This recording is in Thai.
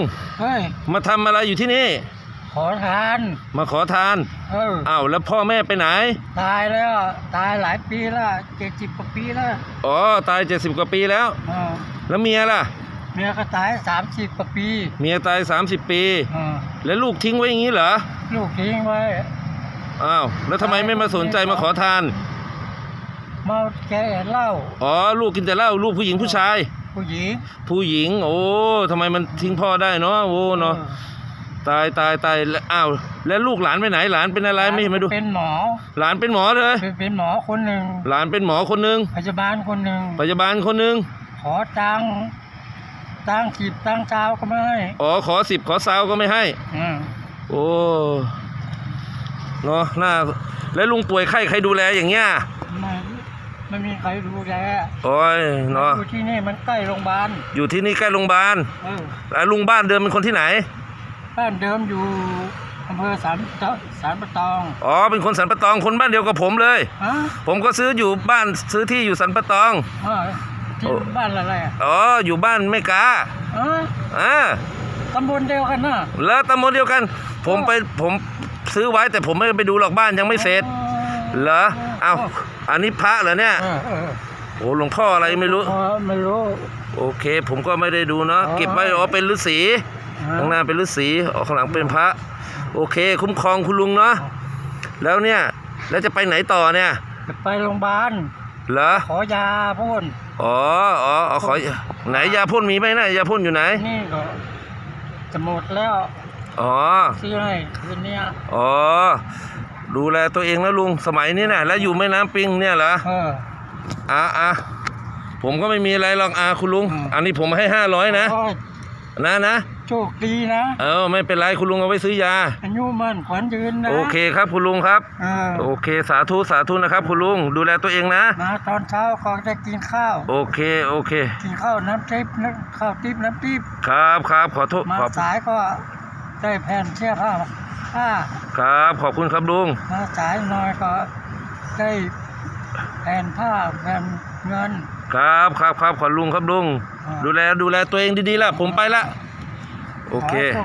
ง เฮ้ยมาทำอะไรอยู่ที่นี่ ขอทาน มาขอทานเอออ้าวแล้วพ่อแม่ไปไหน ตายแล้วตายหลายปีแล้วเจ็ดสิบกว่าปีแล้วอ๋อ ตายเจ็ดสิบกว่าปีแล้ว เออแล้วเมียล่ะ เมียก็ตายสามสิบกว่าปีเมียตาย 30 ปี เออแล้วลูกทิ้งไว้อย่างนี้เหรอ ลูกทิ้งไว้ อ้าว แล้วทำไมไม่มาสนใจมาขอทาน เมาแก่เหล้าอ๋อ ลูกกินแต่เหล้าลูกผู้หญิงผู้ชาย ผู้หญิงผู้หญิง โอ้ทำไมมันทิ้งพ่อได้เนาะโอ้เนาะออตายตายตายแล้วอ้าวแล้วลูกหลานไปไหนหลานเป็นอะไรไม่เห็นมาดู เป็นหมอ หลานเป็นหมอเลยเป็นเป็นหมอคนหนึ่งหลานเป็นหมอคนหนึ่งพยาบาลคนหนึ่งพยาบาลคนหนึ่งขอตังค์ตังค์สิบตังค์เช้าก็ไม่ให้ อ๋อขอสิบขอซาวก็ไม่ให้อืมโอ้เนาะน่าแล้วลุงป่วยไข้ใครดูแลอย่างเงี้ย ไม่ไม่มีใครดูแลโอ้ยเนาะอยู่ที่นี่มันใกล้โรงพยาบาลอยู่ที่นี่ใกล้โรงพยาบาลเออแล้วลุงบ้านเดิมเป็นคนที่ไหน บ้านเดิมอยู่อำเภอสารตะสารปะตองอ๋อเป็นคนสันปะตองคนบ้านเดียวกับผมเลย ฮะผมก็ซื้ออยู่บ้านซื้อที่อยู่สันปะตองอ่าที่โอ้บ้านอะไรอะอ๋ออยู่บ้านไม่กาอ่าอ่าตำบลเดียวกันน่ะแล้วตำบลเดียวกัน ผมไปผมซื้อไว้แต่ผมไม่ได้ไปดูหรอกบ้านยังไม่เสร็จ เหรอเอ้าอันนี้พระเหรอเนี่ยเออเออโอ้หลวงพ่ออะไรไม่รู้เออไม่รู้โอเค ผมก็ไม่ได้ดูเนาะอ๋อเก็บไว้อ๋อเป็นฤาษีข้างหน้าเป็นฤาษีอ๋อข้างหลังเป็นพระ โอเค คุ้มครองคุณลุงเนาะแล้วเนี่ยแล้วจะไปไหนต่อเนี่ยจะไปโรงพยาบาลเหรอขอยาพ่นอ๋ออ๋ออ๋อขอไหนยาพ่นมีไหมนะยาพ่นอยู่ไหนนี่ก็จะหมดแล้วอ๋อ ซื้อให้คืนเนี้ย อ๋อ ดูแลตัวเองแล้วลุงสมัยนี้นะแล้วอยู่แม่น้ำปิงเนี่ยเหรอเอออะอะผมก็ไม่มีอะไรหรอกอะคุณลุงอืมอันนี้ผมให้ห้าร้อยนะโอ้ยนะนะโชคดีนะ เออไม่เป็นไรคุณลุงเอาไว้ซื้อยา อายุมั่นขวัญยืนนะโอเคครับคุณลุงครับ เออโอเคสาธุสาธุนะครับคุณลุงดูแลตัวเองนะ มาตอนเช้าก่อนจะกินข้าว โอเคโอเค กินข้าวน้ำทิพย์น้ำข้าวทิพย์น้ำทิพย์ครับครับขอโทษมาขอบสายก็ได้แผ่นเสื้อผ้า ผ้าครับ ขอบคุณครับลุงมาสายหน่อยก็ได้แผ่นผ้าแผ่นเงิน ครับครับครับขอลุงครับลุงอ่าดูแลดูแลตัวเองดีๆล่ะ ผมไปละ โอเคขอ